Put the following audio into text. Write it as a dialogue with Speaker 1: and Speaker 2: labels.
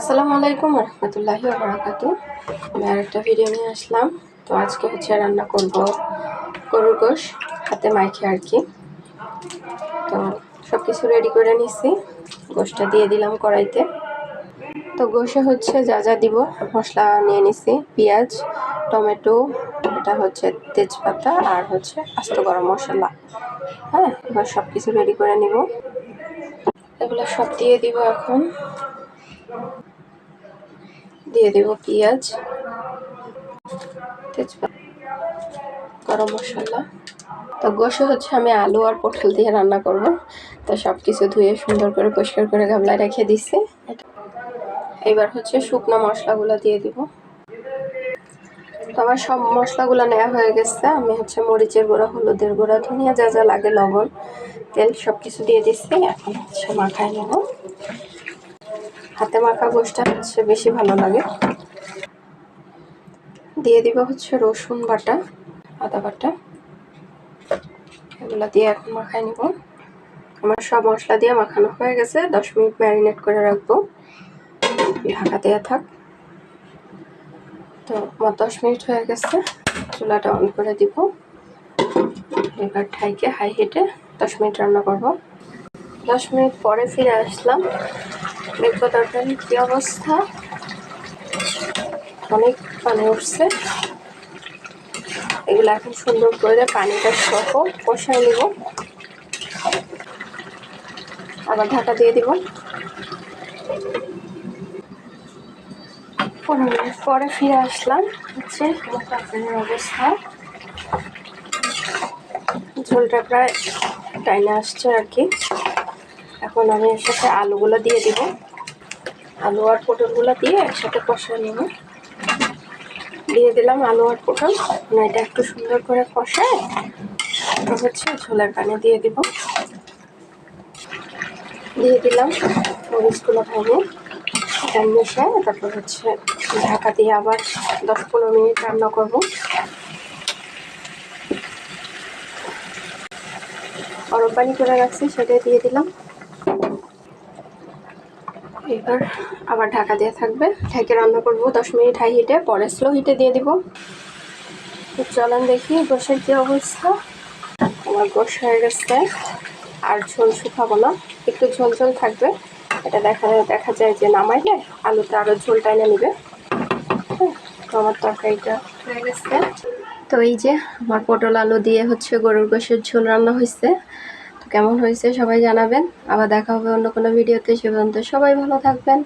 Speaker 1: আসসালামু আলাইকুম রহমতুল্লাহি বারাকাতু। আমি আর একটা ভিডিও নিয়ে আসলাম। তো আজকে হচ্ছে রান্না করব গরুর গোশ, হাতে মাইখে আর কি। তো সব কিছু রেডি করে নিছি। গোশটা দিয়ে দিলাম কড়াইতে। তো গোশে হচ্ছে যা যা দিব, মশলা নিয়ে নিছি, পেঁয়াজ, টমেটো, এটা হচ্ছে তেজপাতা আর হচ্ছে আস্ত গরম মশলা। হ্যাঁ এবার সব কিছু রেডি করে নিব। এগুলো সব দিয়ে দিব এখন। দিয়ে দেব পেঁয়াজ, তেজপাতা, গরম মশলা। তো গোসে হচ্ছে আমি আলু আর পটল দিয়ে রান্না করব। তো সব কিছু ধুয়ে সুন্দর করে পরিষ্কার করে গামলায় রেখে দিছি। এবার হচ্ছে শুকনো মশলাগুলো দিয়ে দিব। তো আমার সব মশলাগুলো নেওয়া হয়ে গেছে। আমি হচ্ছে মরিচের গুঁড়া, হলুদের গুঁড়া, ধনিয়া, যা যা লাগে, লবণ, তেল সব কিছু দিয়ে দিচ্ছি এখন হচ্ছে মাখায় নেব। হাতে মাখা গোষ্ঠটা হচ্ছে বেশি ভালো লাগে। দিয়ে দিব হচ্ছে রসুন বাটা, আদা বাটা। এগুলো দিয়ে এখন মাখায় নিব। আমার সব মশলা দিয়ে মাখানো হয়ে গেছে। দশ মিনিট ম্যারিনেট করে রাখব। ঢাকা দেওয়া থাক। তো আমার দশ মিনিট হয়ে গেছে। চুলাটা অন করে দিব। এবার ঠাইকে হাই হিটে দশ মিনিট রান্না করব। দশ মিনিট পরে ফিরে আসলাম। দেখব তরকারির কী অবস্থা? অনেক পানি উঠছে। এগুলো এখন সুন্দর করে পানিটা সহ কষায় নিব। আবার ঢাকা দিয়ে দিব। পনেরো মিনিট পরে ফিরে আসলাম। হচ্ছে আমার অবস্থা। ঝোলটা প্রায় টাইনে আসছে আর কি। এখন আমি এর সাথে আলুগুলো দিয়ে দিব। আলু আর পটলগুলো দিয়ে একসাথে কষা নেব। দিয়ে দিলাম আলু আর পটল। এটা একটু সুন্দর করে কষায় তারপর হচ্ছে ঝোলের পানি দিয়ে দিব। দিয়ে দিলাম মরিচগুলো ভেঙে এটা মিশায়, তারপর হচ্ছে ঢাকা দিয়ে আবার দশ পনেরো মিনিট রান্না করব। গরম পানি করে রাখছি, সেটাই দিয়ে দিলাম। এবার আবার ঢাকা দিয়ে থাকবে। ঢেকে রান্না করব। দশ মিনিট হাই হিটে পরে স্লো হিটে দিয়ে দিব। চলেন দেখি গোসের কী অবস্থা। আমার গোস হয়ে গেছে। আর ঝোল শুকাবো না। একটু ঝোল ঝোল থাকবে। এটা দেখা দেখা যায় যে নামাইলে আলুতে আরও ঝোল টাইনে নেবে। তো আমার তরকারিটা হয়ে গেছে। তো এই যে, আমার পটল আলু দিয়ে হচ্ছে গরুর গোশের ঝোল রান্না হয়েছে কেমন হয়েছে সবাই জানাবেন। আবার দেখা হবে অন্য কোনো ভিডিওতে, সে পর্যন্ত সবাই ভালো থাকবেন।